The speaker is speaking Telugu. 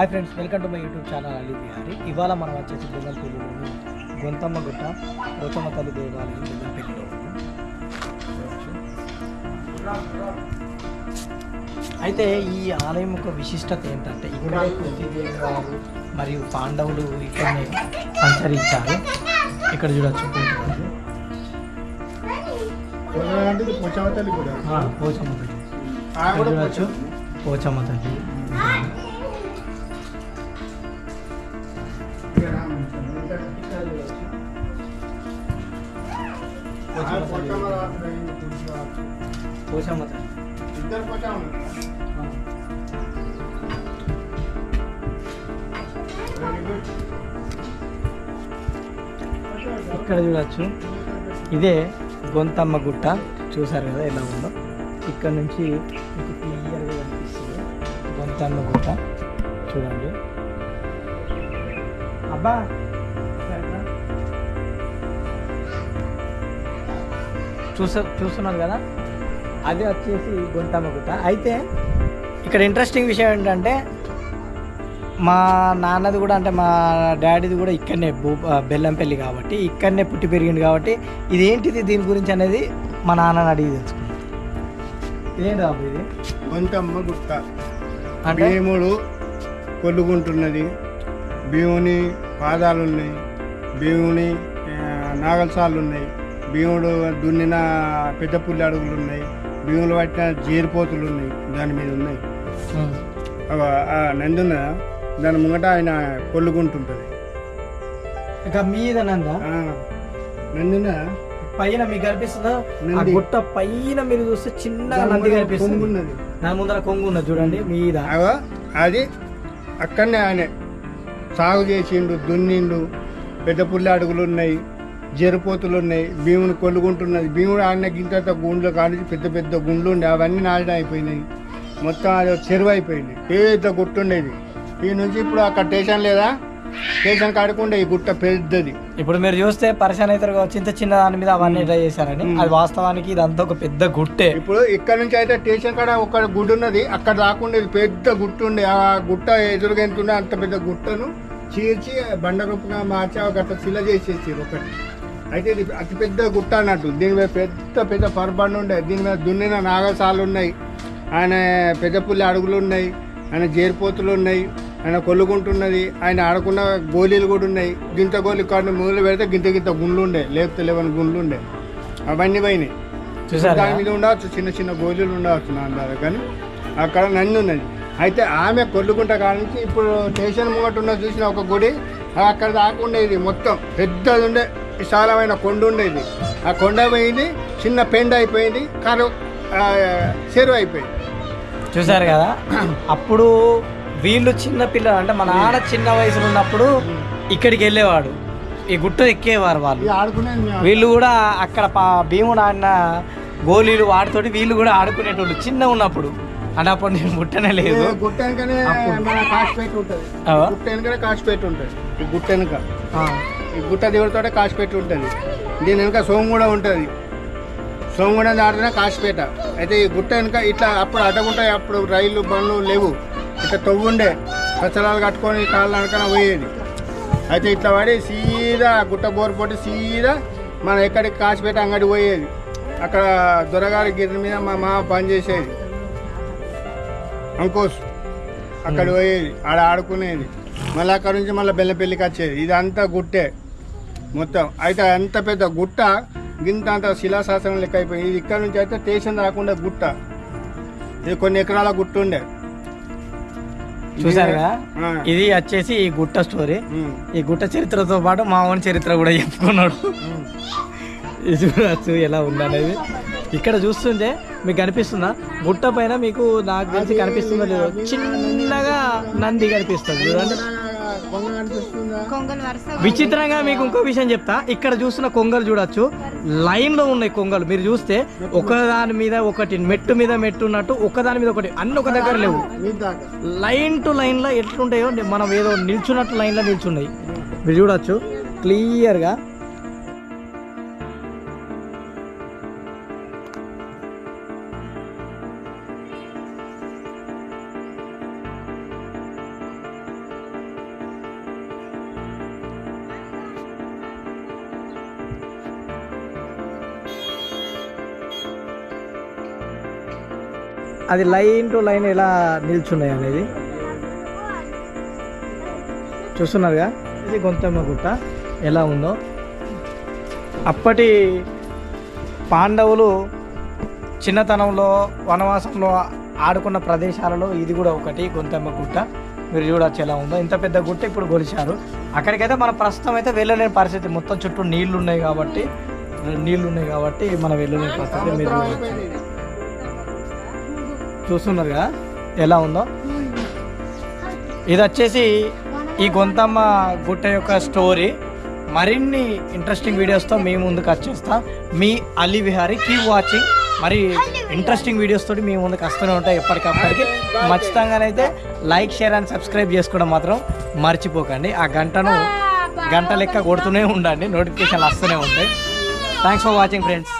Hi friends welcome to my YouTube channel Ali Bihari ఇవాళ మనం వచ్చేసి బెల్లంపల్లిలోని గొంతమ్మ గుట్ట పోచమ్మ తల్లి దేవాలయం బెల్లంపల్లిలో. అయితే ఈ ఆలయం యొక్క విశిష్టత ఏంటంటే ఇక్కడ కుంతిదేవి వారు మరియు పాండవులు ఇక్కడనే సంచరించారు. ఇక్కడ చూడొచ్చు పోచమ్మ. తల్లి. పోచమ్మ తల్లి పోచమ్మ తల్లి. ఆ ఇద్దరు పోచమ్మ ఇక్కడ చూడొచ్చు. ఇదే గొంతమ్మ గుట్ట. చూసారు కదా ఎలా ఉందో? ఇక్కడ నుంచి మీకు క్లియర్గా కనిపిస్తుంది గొంతమ్మ గుట్ట. చూడండి. అబ్బా! చూస చూస్తున్నారు కదా? అది వచ్చేసి గొంతమ్మ గుట్ట. అయితే ఇక్కడ ఇంట్రెస్టింగ్ విషయం ఏంటంటే మా నాన్నది కూడా అంటే మా డాడీది కూడా ఇక్కడనే భూ బెల్లంపల్లి కాబట్టి ఇక్కడనే పుట్టి పెరిగింది కాబట్టి ఇదేంటిది దీని గురించి అనేది మా నాన్నని అడిగి తెలుసుకున్నాం ఇదేంటి బాబు ఇది? గొంతమ్మ గుట్ట. భీముడు కొల్లుకుంటున్నది. భీముని పాదాలు ఉన్నాయి భీముని నాగలసాలు ఉన్నాయి భీముడు దున్నిన పెద్ద పుల్లి అడుగులు ఉన్నాయి. భీములు పట్టిన జీరిపోతులు ఉన్నాయి. దాని మీద ఉన్నాయి. ఆ. నందున దాని ముంగట ఆయన కొల్లుకుంటుంటుంది. ఇక మీద నంద? నందున పైన మీకు కనిపిస్తుందా? ఆ. గుట్ట పైన మీరు చూస్తే చిన్నగా దాని నంది కనిపిస్తుంది. దాని ముందర కొంగు ఉన్నది చూడండి మీద. అది అక్కడనే ఆయన. సాగు చేసిండు దున్నిండు పెద్ద పుల్లి అడుగులు ఉన్నాయి. జరుపోతులు ఉన్నాయి భీముని కొల్లుకుంటున్నది భీముడు ఆడిన గింత గుండ్లు కాడి పెద్ద పెద్ద గుండ్లు ఉండే అవన్నీ నాశనం అయిపోయినాయి. మొత్తం అది చెరువు అయిపోయింది. పెద్ద గుట్ట ఉండేది ఈ నుంచి ఇప్పుడు అక్కడ స్టేషన్ లేదా? స్టేషన్ కాడకుండా ఈ గుట్ట పెద్దది. ఇప్పుడు మీరు చూస్తే పరిశాన్ అవుతారు కావచ్చు ఇంత చిన్న దాని మీద అవన్నీ ట్రై చేశారని. అది వాస్తవానికి ఇదంతా ఒక పెద్ద గుట్టే. ఇప్పుడు ఇక్కడ నుంచి అయితే స్టేషన్ కాడ ఒక గుడ్డు ఉన్నది. అక్కడ రాకుండా పెద్ద గుట్ట ఉండే ఆ గుట్ట ఎదురుగా అంత పెద్ద గుట్టను చీల్చి బండ రూపంగా మార్చి ఒక శిల చేసేసారు ఒకటి. అయితే ఇది అతి పెద్ద గుట్ట అన్నట్టు. దీని మీద పెద్ద పెద్ద పరబండ ఉండే దీని మీద దున్నిన నాగసాలు ఉన్నాయి. ఆయన పెద్ద పుల్లి అడుగులు ఉన్నాయి. ఆయన జేరిపోతులు ఉన్నాయి. ఆయన కొల్లుకుంటున్నది. ఆయన ఆడుకున్న గోళీలు కూడా ఉన్నాయి. గింత గోళీ కాడిని మూలు పెడితే గింత గింత గుండ్లు ఉండే. లేకపోతే లేవని గుండ్లు ఉండే. అవన్నీ పోయినాయి. దాని మీద ఉండవచ్చు చిన్న చిన్న గోళీలు ఉండవచ్చు నా అందారు కానీ అక్కడ నంది ఉన్నది. అయితే ఆమె కొల్లుకుంట కాడ నుంచి ఇప్పుడు స్టేషన్ ముంగట ఉన్న చూసిన ఒక గుడి అక్కడ దాకా ఉండేది మొత్తం. పెద్దది ఉండే. విశాలమైన కొండ ఉండేది. ఆ కొండ పోయింది చిన్న పెండ అయిపోయింది కరువు ఆ, చెరువు అయిపోయింది. చూసారు కదా? అప్పుడు వీళ్ళు చిన్న పిల్లలు అంటే మా నాన్న చిన్న వయసులో ఉన్నప్పుడు ఇక్కడికి వెళ్ళేవాడు. ఈ గుట్ట ఎక్కేవారు వాళ్ళు. వీళ్ళు కూడా అక్కడ భీముడు ఆడిన గోళీలు వాటితోటి వీళ్ళు కూడా ఆడుకునేటోళ్ళు చిన్న ఉన్నప్పుడు. అంటే అప్పుడు నేను ముట్టనే లేదు. గుట్ట వెనకనే. మన కాసిపేట ఉంటుంది? గుట్ట వెనకనే కాసిపేట ఉంటుంది. ఈ గుట్ట వెనక. గుట్ట దేవుడితోటే కాసిపేట ఉంటుంది. దీని వెనక సోమగూడ ఉంటుంది. సోమగూడ దాటిన కాసిపేట అయితే ఈ గుట్ట వెనక ఇట్లా అప్పుడు అడ్డగుంట అప్పుడు రైలు బండ్లు లేవు. ఇట్లా తవ్వుండే. కచ్చలాలు కట్టుకొని కాళ్ళు నడకన పోయేది. అయితే ఇట్లా పడి సీదా గుట్ట బోరు పోటీ సీదా మనం ఎక్కడికి కాసిపేట అంగడి పోయేది. అక్కడ దొరగారి గిరి మీద మా మామ పని చేసేది. అంకోస్ అక్కడ పోయేది. ఆడ ఆడుకునేది. మళ్ళీ అక్కడ నుంచి మళ్ళీ బెల్లపల్లికి వచ్చేది. ఇదంతా గుట్టే. మొత్తం. అయితే అంత పెద్ద గుట్ట గింత అంత శిలాశాసనం లెక్క అయిపోయింది. ఇది ఇక్కడ నుంచి అయితే స్టేషన్ రాకుండా గుట్ట. ఇది కొన్ని ఎకరాల గుట్ట ఉండే. చూసారు కదా ఆ. ఇది వచ్చేసి ఈ గుట్ట స్టోరీ. ఈ గుట్ట చరిత్రతో పాటు మా ఓన్ చరిత్ర కూడా చెప్పుకున్నాడు. ఇది చూడచ్చు ఎలా ఉందనేది. ఇక్కడ చూస్తుంటే మీకు కనిపిస్తుందా? గుట్ట పైన మీకు నాకు తెలిసి కనిపిస్తుందో లేదో. చిన్నగా నంది కనిపిస్తుంది. చూడండి. విచిత్రంగా మీకు ఇంకో విషయం చెప్తా. ఇక్కడ చూస్తున్న కొంగలు చూడొచ్చు. లైన్లో ఉన్నాయి కొంగలు. మీరు చూస్తే ఒక దాని మీద ఒకటి మెట్టు మీద మెట్టు ఉన్నట్టు ఒక దాని మీద ఒకటి అన్ని ఒక దగ్గర లేవు. లైన్ టు లైన్లో ఎట్లుంటాయో మనం ఏదో నిల్చున్నట్టు లైన్లో నిల్చున్నాయి. మీరు చూడొచ్చు. క్లియర్గా అది లైన్ టు లైన్ ఎలా నిల్చున్నాయి అనేది? చూస్తున్నారుగా? ఇది గొంతమ్మ గుట్ట. ఎలా ఉందో? అప్పటి పాండవులు చిన్నతనంలో వనవాసంలో ఆడుకున్న ప్రదేశాలలో ఇది కూడా ఒకటి గొంతమ్మ గుట్ట. మీరు చూడొచ్చు ఎలా ఉందో. ఇంత పెద్ద గుట్ట ఇప్పుడు గొలిచారు. అక్కడికైతే మన ప్రస్తుతం అయితే వెళ్ళలేని పరిస్థితి. మొత్తం చుట్టూ నీళ్ళు ఉన్నాయి కాబట్టి నీళ్ళు ఉన్నాయి కాబట్టి మనం వెళ్ళలేని పరిస్థితి మీరు చూస్తున్నారు కదా ఎలా ఉందో? ఇది వచ్చేసి ఈ గొంతమ్మ గుట్ట యొక్క స్టోరీ. మరిన్ని ఇంట్రెస్టింగ్ వీడియోస్తో మీ ముందుకు వచ్చేస్తా. మీ అలీ విహారీ కీప్ వాచింగ్. మరి ఇంట్రెస్టింగ్ వీడియోస్ తోటి మీ ముందుకు వస్తూనే ఉంటాయి ఎప్పటికప్పటికి. ఖచ్చితంగానైతే లైక్ షేర్ అండ్ సబ్స్క్రైబ్ చేసుకోవడం మాత్రం మర్చిపోకండి. ఆ గంటను గంట లెక్క కొడుతూనే ఉండండి. నోటిఫికేషన్లు వస్తూనే ఉంటాయి. Thanks for watching friends